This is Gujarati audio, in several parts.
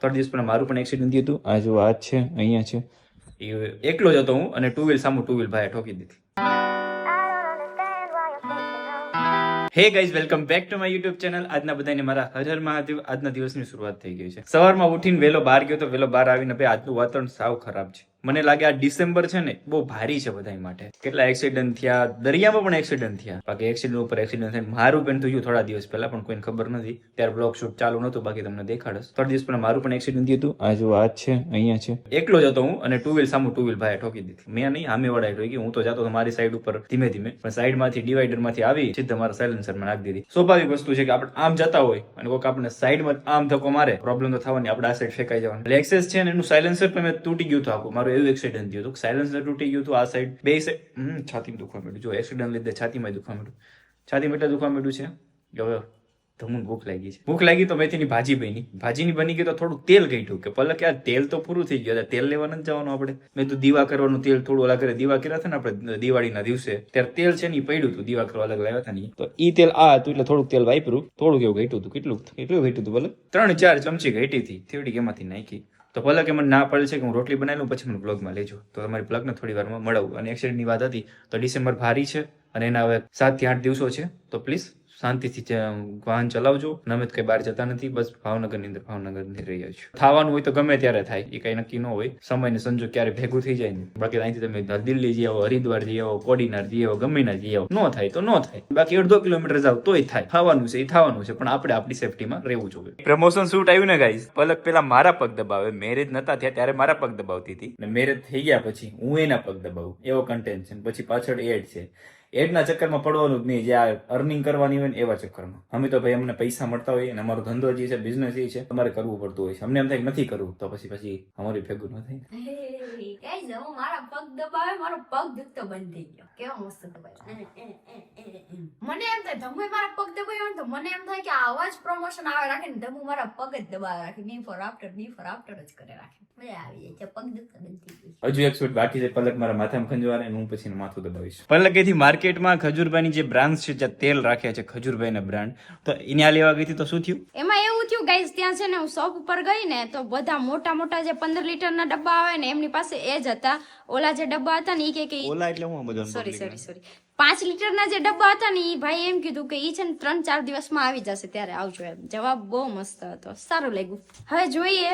ત્રણ દિવસ પહેલાં મારું પણ એક્સિડન્ટ થયું હતું. આ જો આ છે અહીંયા છે. એ એકલો જ હતો હું અને ટુ વ્હીલ સામું ટુ વ્હીલ ભાઈ ઠોકી દીધી. Hey guys welcome back to my YouTube channel આજના બધાને મારા હર મહાદેવ આજના દિવસની શરૂઆત થઈ ગઈ છે. સવારમાં ઉઠીને વેલો બહાર ગયો તો વેલો બહાર આવીને ભાઈ આજનું વાતાવરણ સાવ ખરાબ છે. મને લાગે આ ડિસેમ્બર છે ને બહુ ભારી છે બધા માટે. કેટલા એક્સિડન્ટ થયા દરિયામાં પણ એક્સિડન્ટ થયા. બાકી એક્સિડન્ટ ઉપર એક્સિડન્ટ થાય મારું પણ થયું થોડા દિવસ પહેલા પણ કોઈને ખબર નથી. ત્યારે બ્લોગ શૂટ ચાલુ નતું બાકી તમને દેખાડસ થોડા દિવસ પહેલા મારું પણ એક્સિડન્ટ થયું હતું. આ જો આ છે અહીંયા છે. એકલો જતો હું અને ટુ વ્હીલ સામુ ટુ વ્હીલ ભાઈ ઠોકી દીધી. મેં નહીં આમે વડાઈ ઠોકી હું તો જતો હતો મારી સાઈડ ઉપર ધીમે ધીમે. પણ સાઈડમાંથી ડિવાઈડરમાંથી આવી સીધા મારા સાયલેન્સરમાં નાખી દીધી. સ્વાભાવિક વસ્તુ છે કે આપણે આમ જતા હોય અને કોઈક આપણે સાઈડમાં આમ ધક્કો મારે પ્રોબ્લેમ તો થવાની આપણે આ સાઈડ ફેંકાઈ જવાનું. એટલે એક્સેસ છે ને એનું સાયલેન્સર પણ મેં તૂટી ગયું હતું આખું. મારું એવું એક્સિડન્ટ થયું હતું. સાયલેન્સર તૂટી ગયું હતું આ સાઈડ બે સાઈડ હમ, છાતીમાં દુખવા માંડ્યું જો એક્સિડન્ટ લીધે છાતીમાં દુખવા માંડ્યું છાતીમાં એટલે દુખવા માંડ્યું છે? હવે ધમુન ભૂખ લાગી છે. ભૂખ લાગી તો મેથીની ભાજી બની. ભાજીની બની ગઈ તો થોડું તેલ ઘટ્યું કે પલક યાર તેલ તો પૂરું થઈ ગયું. તેલ લેવા નથી જવાનું આપણે. મેં તો દીવા કરવાનું તેલ થોડું અલગ કરે. દીવા કર્યા હતા ને આપણે દિવાળીના દિવસે. ત્યારે તેલ છે ને પડ્યું હતું. દીવા કરવા અલગ લાવ્યા હતા ને તો ઈ તેલ આ હતું એટલે થોડુંક તેલ વાપર્યું. થોડુંક એવું ઘટ્યું હતું. કેટલું? કેટલું ઘટ્યું હતું ભલે? ત્રણ ચાર ચમચી ઘટી હતી. થેવડી એમાંથી નાખી. તો પલક એમ ના પડે છે કે હું રોટલી બનાવી લઉં, પછી મને બ્લોગમાં લેજો. તો તમારી પ્લગને થોડી વારમાં મળવું. અને એક્સિડન્ટની વાત હતી, તો ડિસેમ્બર ભારી છે અને એના હવે સાતથી આઠ દિવસો છે. તો પ્લીઝ શાંતિથી વાહન ચલાવજો. અને અમે કઈ બહાર જતા નથી બસ ભાવનગરની અંદર ભાવનગરની રહ્યા છીએ. થવાનું હોય તો ગમે ત્યારે થાય એ કઈ નક્કી ન હોય. સમય ને સંજોગ ક્યારે ભેગું થઈ જાય ને બાકી અહીંથી તમે દિલ્હી જઈ આવો હરિદ્વાર જઈ આવો કોડીનાર જઈ આવો ગમે ના જઈ આવો. ન થાય તો ન થાય. બાકી અડધો કિલોમીટર જાવ તોય થાય. થવાનું છે એ થવાનું છે પણ આપણે આપણી સેફટીમાં રહેવું જોઈએ. પ્રમોશન શૂટ આવ્યું ને ગાઈઝ પલક પેલા મારા પગ દબાવે. મેરેજ નતા થયા ત્યારે મારા પગ દબાવતી હતી. ને મેરેજ થઈ ગયા પછી હું એના પગ દબાવું. એવો કન્ટેન્ટ છે. પછી પાછળ એડ છે. એડના ચક્કરમાં પડવાનું જ નહીં, જે આ અર્નિંગ કરવાની હોય ને એવા ચક્કરમાં. અમે તો ભાઈ અમને પૈસા મળતા હોય અને અમારો ધંધો જે છે બિઝનેસ એ છે તમારે કરવું પડતું હોય છે. અમને એમ થાય નથી કરવું, તો પછી પછી અમારી ભેગું ન થાય Guys, હું મારા પગ દબાવે મારો પગ દુખતો બંધ થઈ ગયો. કેવો મસ્ત દબાય મને એમ થાય ધમુ મારા પગ દબાવ્યો ને તો મને એમ થાય કે આવા જ પ્રમોશન આવે રાખે ને ધમુ મારા પગ જ દબાવે રાખે. Before after before after જ કરે રાખે. મજા આવી જાય પગ દુખતો બંધ થઈ ગયો હજુ એક શૂટ બાકી છે પલક મારા માથામાં ખંજવારે હું પછી માથું દબાવીશ. પલકેથી માર્કેટમાં ખજૂરભાઈની જે બ્રાન્ડ છે જ્યાં તેલ રાખ્યા છે ખજૂરભાઈના બ્રાન્ડ તો એને આ લેવા ગઈ હતી તો શું થયું? એમાં એવું થયું ગાઈસ ત્યાં છે ને હું શોપ ઉપર ગઈ ને તો બધા મોટા મોટા જે પંદર લીટરના ડબ્બા આવે ને એમની પાસે એ જ હતા. ઓલા જે ડબ્બા હતા ને ઈ કે કે ઓલા એટલે હું અમેઝોન સોરી સોરી સોરી પાંચ લીટરના જે ડબ્બા હતા ને એ ભાઈ એમ કીધું કે એ છે ને ત્રણ ચાર દિવસમાં આવી જશે ત્યારે આવજો એમ. જવાબ બહુ મસ્ત હતો. સારું લાગ્યું. હવે જોઈએ.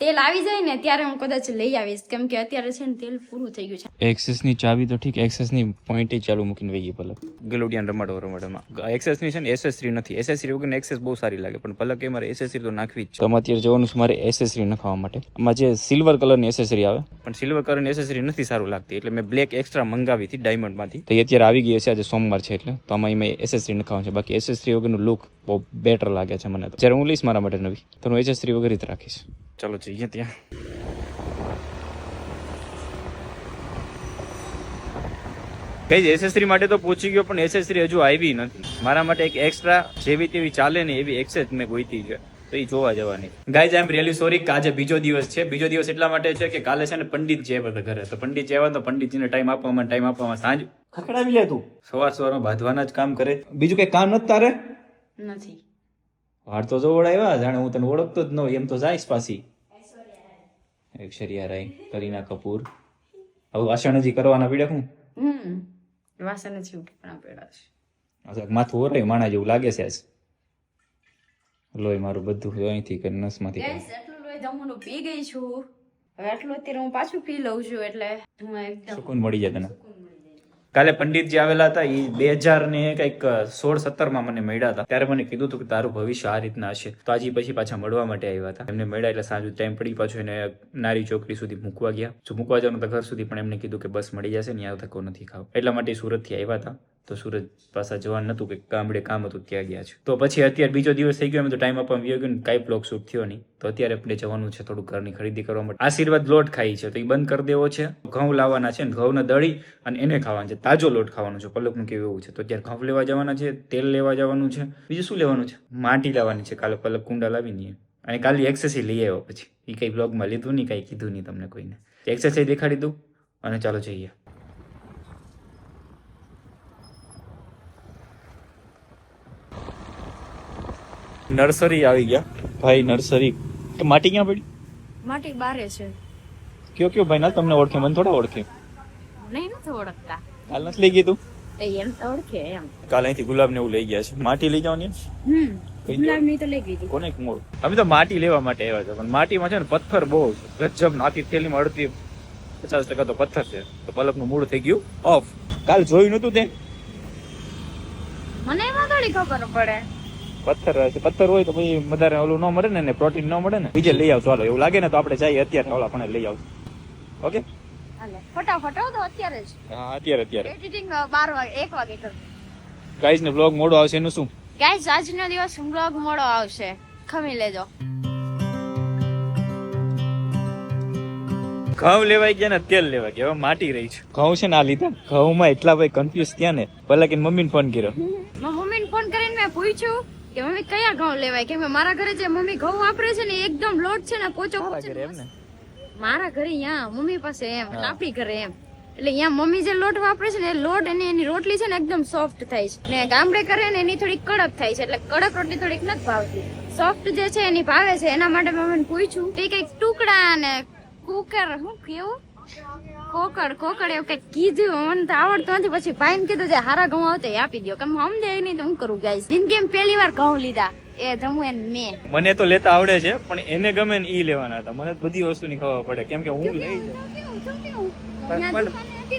તેલ આવી જાય ને ત્યારે હું કદાચ લઈ આવીશ. કેમ કે અત્યારે છે ને તેલ પૂરું થઈ ગયું છે. એક્સેસની ચાવી તો ઠીક એક્સેસની પોઈન્ટ ચાલુ મૂકીને વહી ગઈ પલક. ગલોડિયાન રમાડો રમાડોમાં. એક્સેસની છે ને એસેસરી નથી. એસેસરી વગર એક્સેસ બહુ સારી લાગે પણ પલક એ મારે એસેસરી તો નાખવી જ છે. તો અત્યારે જવાનું છે મારે એસેસરી નખાવા માટે. આમાં જે સિલ્વર કલરની એસેસરી આવે. પણ સિલ્વર કલરની એસેસરી નથી સારું લાગતી એટલે મેં બ્લેક એક્સ્ટ્રા મંગાવી હતી ડાયમંડમાંથી તો એ અત્યારે આવી ગઈ છે આજે સોમવાર છે એટલે. તો આમાં મેં એસેસરી નખાવાનું છે. બાકી એસેસરી વગરનું લુક બહુ બેટર લાગે છે મને જ્યારે હું લઈશ મારા માટે નવી તો હું એસેસરી વગર જ રાખીશ. ચાલો જઈએ ત્યાં કઈ એસેસરી માટે તો પહોંચી ગયો પણ એસેસરી હજુ આવી નથી. મારા માટે એક એક્સ્ટ્રા જેવી તેવી ચાલે ને એવી એક્સેસ મેં ગોઈતી છે. તો એ જોવા જવાની. Guys I am really sorry કે આજે બીજો દિવસ છે. બીજો દિવસ એટલા માટે છે કે કાલે છે ને પંડિત છે બધા ઘરે. તો પંડિત જેવા તો પંડિતજીને ટાઈમ આપવામાં ટાઈમ આપવામાં. સાંજ ખકડાવી લે તું. સવાર સવારમાં બાંધવાના જ કામ કરે. બીજું કઈ કામ નથી તારે? નથી. વાળ તો જોવડ આવ્યા જાણે હું તને ઓળખતો જ ન હોય એમ તો જાઈશ પાછી. ઐશ્વર્યા રાય કરીના કપૂર. હવે વાસણ હજી કરવાના પીડે હું વાસણ જ ઉઠવાના પીડા છે. માથું ઓરાય માણા જેવું લાગે છે આજ. લોહી મારું બધું અહીંથી કરી નસમાંથી. એટલું લોહી જમવાનું પી ગઈ છું. હવે આટલું અત્યારે હું પાછું પી લઉં છું એટલે હું એકદમ સુકૂન મળી જાય તને. કાલે પંડિતજી આવેલા હતા એ બે હજાર ને કંઈક સોળ સત્તરમાં મને મળ્યા હતા. ત્યારે મને કીધું હતું કે તારું ભવિષ્ય આ રીતના હશે. તો આજે પછી પાછા મળવા માટે આવ્યા હતા. એમને મળ્યા એટલે સાંજુ ટાઈમ પડી પાછું એને નારી ચોકડી સુધી મૂકવા ગયા. જો મૂકવા જવાનું તો ઘર સુધી પણ એમને કીધું કે બસ મળી જશે ને ત્યાં ધક્કો નથી ખાવ. એટલા માટે સુરતથી આવ્યા હતા. તો સુરત પાછા જવાનું નહોતું કે ગામડે કામ હતું ત્યાં ગયા છે. તો પછી અત્યારે બીજો દિવસ થઈ ગયો, એમ તો ટાઈમ આપવા ગયો ને, કાંઈ બ્લોક શૂટ થયો નહીં. તો અત્યારે આપણે જવાનું છે થોડું ઘરની ખરીદી કરવા માટે. આશીર્વાદ લોટ ખાઈ છે, તો એ બંધ કરી દેવો છે. ઘઉં લાવવાના છે ઘઉંને દળી અને એને ખાવાનું છે. તાજો લોટ ખાવાનો છે, પલકનું કેવું એવું છે. તો અત્યારે ઘઉં લેવા જવાના છે, તેલ લેવા જવાનું છે. બીજું શું લેવાનું છે? માટી લાવવાની છે, કાલે પલક કુંડા લાવીને અને કાલે એક્સેસી લઈ આવ્યો પછી. એ કંઈ બ્લોગમાં લીધું નહીં, કાંઈ કીધું નહીં તમને કોઈને. એક્સરસાઇઝ દેખાડી દઉં અને ચાલો જઈએ. નર્સરી આવી ગયા. ભાઈ નર્સરી. માટી ક્યાં પડી? માટી બારે છે. કયો કયો ભાઈ ના તમને ઓળખે? મને થોડા ઓળખે. નહીં નથી ઓળખતા. કાલ નથી લઈ તું? એમ તો ઓળખે એમ. કાલ અહીંથી ગુલાબ ને એવું લઈ ગયા છે. માટી લઈ જવાની કઈ ગુલાબની તો લઈ ગઈ કોને મોડ? અમે તો માટી લેવા માટે આવ્યા છે પણ માટીમાં છે ને પથ્થર બહુ છે. ગજબ નાતી થેલીમાં અડધી પચાસ ટકા તો પથ્થર છે. તો પલકનું મૂળ થઈ ગયું. ઓફ. કાલ જોયું નતું તે? મને એમાં થોડી ખબર પડે. પથ્થર હશે પથ્થર હોય તો પછી વધારે ઓલું ન મળે ને એને પ્રોટીન ન મળે ને. બીજે લઈ આવજો. હાલો એવું લાગે ને તો આપણે જઈએ અત્યારે. ઓલા પણ લઈ આવશું ઓકે? ફટાફટ તો અત્યારે જ. હા અત્યારે અત્યારે. એડિટિંગ 12 વાગે 1 વાગે કરું. ગાઈઝ ને બ્લોગ મોડો આવશે એનું શું? ગાઈઝ આજનો દિવસ બ્લોગ મોડો આવશે. ખમી લેજો. ઘઉં લેવાઈ ગયા ને તેલ લેવા ગયા. હવે માટી રહી છે. ઘઉં છે ને આ લીધા. ઘઉંમાં એટલા ભાઈ કન્ફ્યુઝ થયા ને. પેલા કે મમ્મીને ફોન કર્યો. મમ્મી ફોન કરીને મેં પૂછ્યું કે મમ્મી કયા ઘઉં લેવાય? કેમ કે મારા ઘરે જે મમ્મી ઘઉં વાપરે છે ને એકદમ લોટ છે ને પોચો મારા ઘરે અહીંયા મમ્મી પાસે એમ આપણી ઘરે એમ. એટલે અહીંયા મમ્મી જે લોટ વાપરે છે ને એ લોટ અને એની રોટલી છે ને એકદમ સોફ્ટ થાય છે. ને ગામડે કરે ને એની થોડીક કડક થાય છે. એટલે કડક રોટલી થોડીક નથી ભાવતી. સોફ્ટ જે છે એની ભાવે છે. એના માટે મમ્મીને પૂછ્યું એ કંઈક ટુકડા અને કુકર શું કેવું? કોકડ કોકડ એવું કઈ કીધું. મને તો આવડતું નથી. પછી ભાઈને કીધું જે હારા ઘઉં આવતા એ આપી દો કેમ સમજે નહીં તો હું કરું ગાઈસ. જિંદગીમાં પહેલી વાર ઘઉં લીધા. એ ધમુ એને મેં. મને તો લેતા આવડે છે પણ એને ગમે ને ઈ લેવાના હતા. મને બધી વસ્તુ ની ખબર પડે. કેમ કે હું લઈ પણ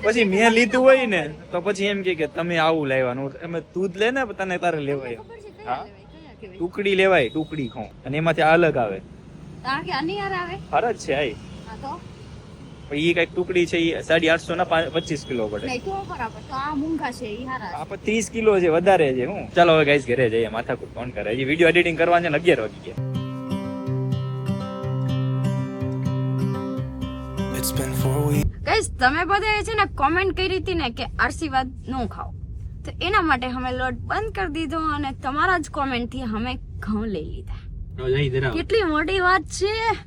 પછી મેં લીધું હોય ને તો પછી એમ કે કે તમે આવું લાવવાનું એમ તું જ લે ને તને તારે લેવાય. હા? ટુકડી લેવાય ટુકડી ખો અને એમાંથી અલગ આવે. તાણ કે અનિયાર આવે? ફરજ છે આઈ હા તો? ઈ કંઈક ટુકડી છે ઈ સાડી આઠસો ના પાંચ- પચીસ કિલો પડે. નહીં તો બરાબર. તો આ મૂંઘા છે ઈ હારા છે. આ ત્રીસ કિલો છે વધારે છે હું. ચાલો હવે ગાઈસ ઘરે જઈએ માથાકૂટ ફોન કરે. હજી વીડિયો એડિટિંગ કરવાનું છે ને અગિયાર વાગી ગયા. Guys, તમે બધાએ છે ને કોમેન્ટ કરી હતી ને કે આશીર્વાદ ન ખાઓ. તો એના માટે અમે લોટ બંધ કરી દીધો અને તમારા જ કોમેન્ટથી અમે ઘઉં લઈ લીધા. કેટલી મોટી વાત છે.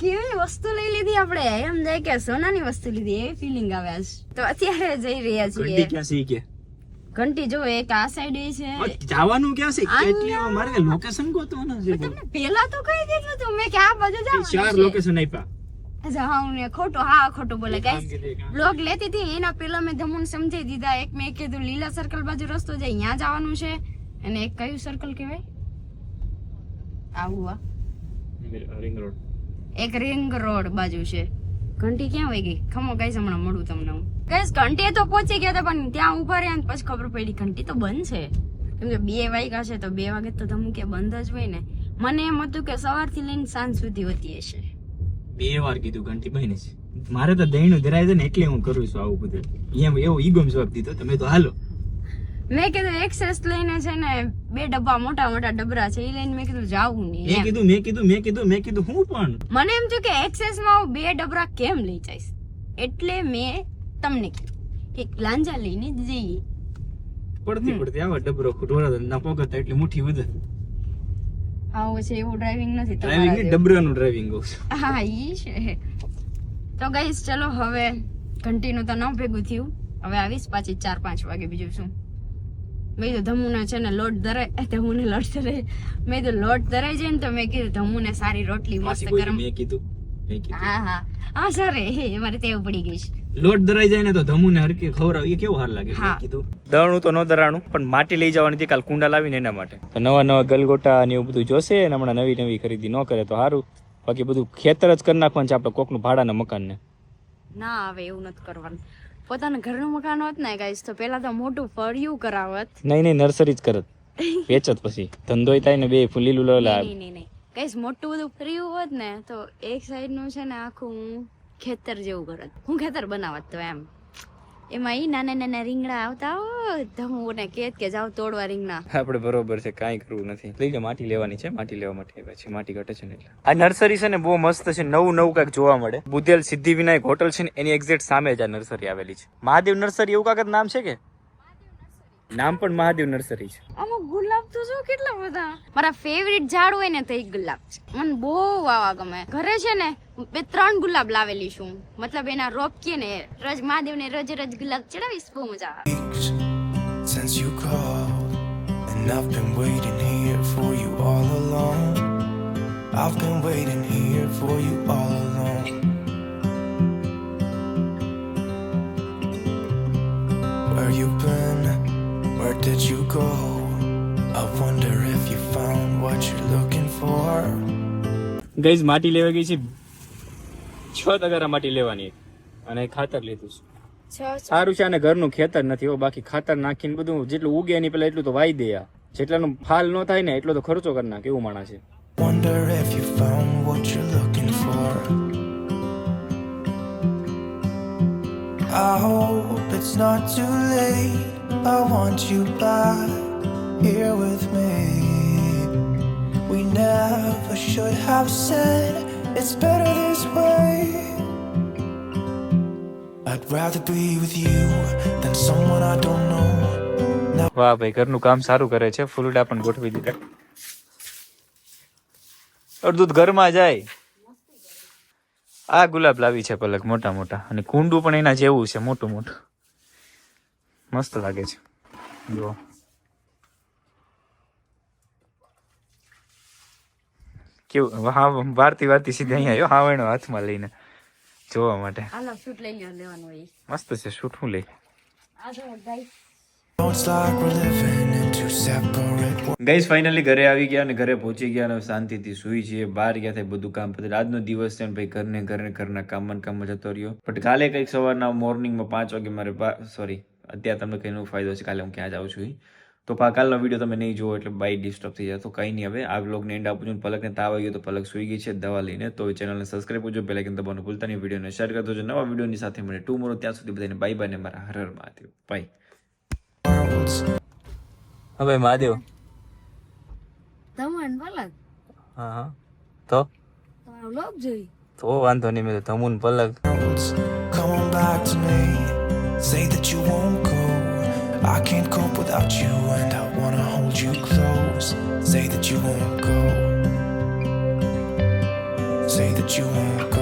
કેવી વસ્તુ લઈ લીધી આપણે? એમ જાય કે સોનાની વસ્તુ લીધી એવી ફિલિંગ આવે આજ. તો અત્યારે જઈ રહ્યા છીએ. ક્યાં છે કે? ઘંટી જો એક આ સાઈડ છે. જવાનું ક્યાં છે? કેટલી મારે લોકેશન ગોતવાનું છે તમને પેલા તો કહી દીધું તું મેં કે આ બાજુ ચાર જવાનું લોકેશન આપ્યા. હા ને ખોટું હા ખોટું બોલે. ગાઈસ બ્લોગ લેતી હતી એના પહેલા મેં ધમુન સમજાઈ દીધા. એક મેં કીધું લીલા સર્કલ બાજુ રસ્તો જાય ત્યાં જવાનું છે. અને એક કયું સર્કલ કહેવાય? આવું આ રિંગ રોડ એક રિંગ રોડ બાજુ છે. ઘંટી ક્યાં વહી ગઈ? ખમો કઈ હમણાં મળું તમને હું. ગાઈસ, ઘંટી તો પહોંચી ગયા હતા પણ ત્યાં ઊભા રહ્યા ને પછી ખબર પડી ઘંટી તો બંધ છે. કેમ કે બે વાગ્યા છે તો બે વાગે તો ધમુ કે બંધ જ હોય ને. મને એમ હતું કે સવારથી લઈને સાંજ સુધી હોતી હશે બે વાર કીધું ઘંટી બહેને મારે તો દહીંનું ધરાય છે ને એટલે હું કરું છું આવું બધું. એમ એવો ઈગમ જવાબ દીધો. તમે તો હાલો. મેં કીધું એક્સેસ લઈને છે ને બે ડબ્બા મોટા મોટા ડબરા છે એ લઈને મેં કીધું જાવું નહીં મેં કીધું મેં કીધું મેં કીધું મેં કીધું હું પણ? મને એમ થયું કે એક્સેસમાં હું બે ડબરા કેમ લઈ જઈશ? એટલે મેં તમને કીધું કે લાંજા લઈને જઈએ. પડતી પડતી. આવા ડબરો ઢોળા ના પોગતા એટલે મુઠ્ઠી વધે. આવું છે એવું ડ્રાઇવિંગ નથી ડ્રાઇવિંગ ડબરાનું ડ્રાઇવિંગ હા ઈ છે. તો ગઈશ ચલો હવે ઘંટીનું તો ન ભેગું થયું. હવે આવીશ પાછી ચાર પાંચ વાગે બીજું શું? મેં કીધું ધમુને છે ને લોટ ધરાય ધમુને લોટ ધરાય મેં કીધું લોટ ધરાઈ જાય ને તો મેં કીધું ધમુને સારી રોટલી મસ્ત ગરમ. મેં કીધું હા હા. હા સર એ મારે તેવું પડી ગઈ છે. લોટ ધરાઈ જાય ને તો ધમુને હરકી ખવડાવ. એ કેવું હાર લાગે? હા. મેં કીધું. દળનું તો ન દરાણું પણ માટી લઈ જવાની હતી કાલ કુંડા લાવીને એના માટે. તો નવા નવા ગલગોટા ને એવું બધું જોશે ને હમણાં નવી નવી ખરીદી ન કરે તો સારું બાકી બધું ખેતર જ કરી નાખવાનું છે આપણે કોકનું ભાડાના મકાનને. ના આવે એવું નથી કરવાનું. પોતાના ઘરનું મકાન હોત ને ગાઈસ તો પેલા તો મોટું ફળિયું કરાવત. નહીં નહીં નર્સરી જ કરત. વેચત પછી. ધંધોય થાય ને બે ફૂલી લોલા નહીં નહીં નહીં ગાઈસ મોટું બધું ફળિયું હોત ને તો એક સાઈડનું છે ને આખું ખેતર જેવું કરત. હું ખેતર બનાવત તો એમ. એમાં ઈ નાના નાના રીંગણા આવતા ધમું ને કેત કે જાવ તોડવા રીંગણા. આપણે બરોબર છે, કાંઈ કરવું નથી. લઈ જા માટી લેવાની છે, માટી લેવા માટે આવ્યા છે, માટી ઘટે છે ને એટલે. આ નર્સરી છે ને, બહુ મસ્ત છે નવું નવું કાંઈક જોવા મળે. બુધેલ સિદ્ધિ વિનાયક હોટલ છે ને, એની એક્ઝેક્ટ સામે જ આ નર્સરી આવેલી છે. મહાદેવ નર્સરી એવું કાંઈક નામ છે કે? નામ પણ મહાદેવ નર્સરી છે અમુક ગુલાબ તો જો કેટલા બધા મારા ફેવરિટ ઝાડ હોય ને તો એ ગુલાબ છે મને બહુ વાવા ગમે ઘરે છે ને બે ત્રણ ગુલાબ લાવેલી છું મતલબ એના રોપ કે ને રજ મહાદેવ ને રજ રજ ગુલાબ ચડાવીશ બહુ મજા આવે since you called, and I've been waiting here for you all along. I've been waiting here for you all along. Where you been? Where did you go? I wonder if you found what you're looking for. ગઈઝ માટી લેવા ગઈ છે છ તગારા માટી લેવાની અને ખાતર લીધું છે સારું છે અને ઘરનું ખેતર નથી હો બાકી ખાતર નાખીને બધું જેટલું ઉગે એની પેલા એટલું તો વાઈ દે આ. જેટલાનો ફાલ ન થાય ને એટલો તો ખર્ચો કરી નાખે એવું માણસ છે Wonder if you found what you're looking for. I hope it's not too late. I want you back here with me. We never should have said it's better this way. I'd rather be with you than someone I don't know. વાહ ભાઈ ઘરનું કામ સારું કરે છે ફૂલડા પણ ગોઠવી દીધા અડધું ઘરમાં જાય આ ગુલાબ લાવી છે પલક મોટા મોટા અને કુંડું પણ એના જેવું છે મોટું મોટું મસ્ત લાગે છે. જુઓ. કેવું હા વારતી વારતી સીધી અહીંયા આવ્યો હાવણો હાથમાં લઈને જોવા માટે. હાલો શૂટ લઈ લ્યો લેવાનું હોય. મસ્ત છે શૂટ હું લઈ. ગાઈઝ ફાઇનલી ઘરે આવી ગયા અને ઘરે પહોંચી ગયા અને શાંતિથી સુઈ છીએ. બહાર ગયા થાય બધું કામ. પતે આજનો દિવસ છે ને ભાઈ ઘરને ઘરને ઘરના કામમાં ને કામમાં જતો રહ્યો. બટ કાલે કંઈક સવારના મોર્નિંગમાં પાંચ વાગે મારે સોરી અત્યારે તમને કઈનો ફાયદો છે કાલે હું ક્યાં જાઉં છું. તો પા કાલનો વીડિયો તમે નહીં જુઓ એટલે બાય ડિસ્ટર્બ થઈ જાય. તો કંઈ નહીં હવે આ બ્લોગને એન્ડ આપું છું પલકને તાવ આવી ગયો તો પલક સુઈ ગઈ છે દવા લઈને. તો ચેનલને સબસ્ક્રાઈબ કરજો પહેલાં કે દબાવવાનું ભૂલતા નહીં. વિડીયોને શેર કરી દેજો. નવા વિડીયોની સાથે મળે ટુ મોરો ત્યાં સુધી બધાને બાય બાય ને મારા હર હર મહાદેવ. બાય હવે મહાદેવ. તમન પલક. હા હા. તો? તો લોક જોઈ. તો વાંધો નહીં મેં તો તમુન પલક. Come on back to me. Say that you won't go. I can't cope without you, and I wanna hold you close. Say that you won't go. Say that you won't go.